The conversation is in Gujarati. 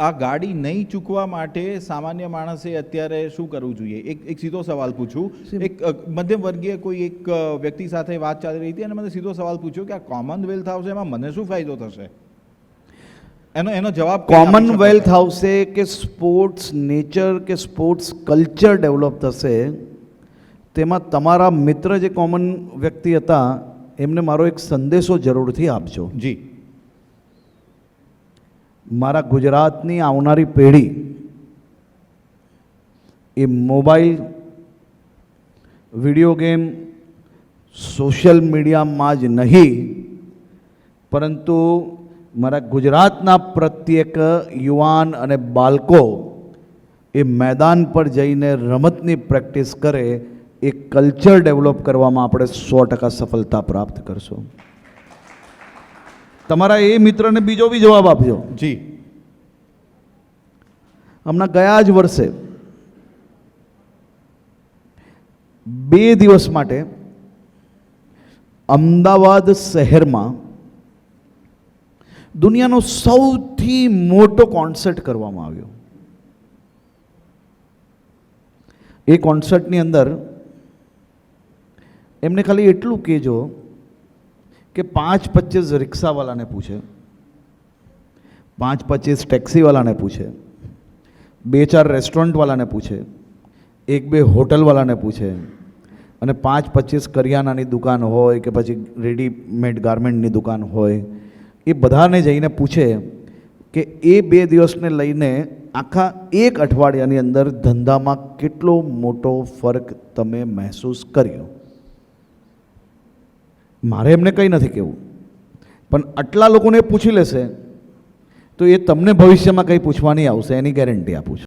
આ ગાડી નહીં ચૂકવા માટે સામાન્ય માણસે અત્યારે શું કરવું જોઈએ? એક એક સીધો સવાલ પૂછું. એક મધ્યમ વર્ગીય કોઈ એક વ્યક્તિ સાથે વાત ચાલી રહી હતી અને મને સીધો સવાલ પૂછ્યો કે આ કોમનવેલ્થ આવશે એમાં મને શું ફાયદો થશે? એનો એનો જવાબ કોમનવેલ્થ? આવશે કે સ્પોર્ટ્સ નેચર કે સ્પોર્ટ્સ કલ્ચર ડેવલપ થશે તેમાં તમારા મિત્ર જે કોમન વ્યક્તિ હતા એમને મારો એક સંદેશો જરૂરથી આપજો. જી. મારા ગુજરાતની આવનારી પેઢી એ મોબાઈલ, વીડિયો ગેમ, સોશિયલ મીડિયામાં જ નહીં, પરંતુ મારા ગુજરાતના પ્રત્યેક યુવાન અને બાળકો એ મેદાન પર જઈને રમતની પ્રેક્ટિસ કરે, એ કલ્ચર ડેવલપ કરવામાં આપણે સો ટકા સફળતા પ્રાપ્ત કરશું. તમારા એ મિત્રને બીજો બી જવાબ આપજો. જી. હમણાં ગયા જ વર્ષે બે દિવસ માટે અમદાવાદ શહેરમાં દુનિયાનો સૌથી મોટો કોન્સર્ટ કરવામાં આવ્યો. એ કોન્સર્ટની અંદર એમને ખાલી એટલું કહેજો કે પાંચ પચીસ રિક્ષાવાલાને પૂછે. પાંચ પચીસ ટેક્સીવાલાને પૂછે. બે ચાર રેસ્ટોરન્ટવાલાને પૂછે. એક બે હોટલવાલાને પૂછે. અને પાંચ પચીસ કરિયાણાની દુકાન હોય કે પછી રેડીમેડ ગાર્મેન્ટની દુકાન હોય, એ બધાને જઈને પૂછે કે એ બે દિવસને લઈને આખા એક અઠવાડિયાની અંદર ધંધામાં કેટલો મોટો ફરક તમે મહેસૂસ કર્યો? મારે એમને કંઈ નથી કહેવું. પણ આટલા લોકોને પૂછી લેશે, તો એ તમને ભવિષ્યમાં કંઈ પૂછવાની આવશે, એની ગેરંટી આપું છું.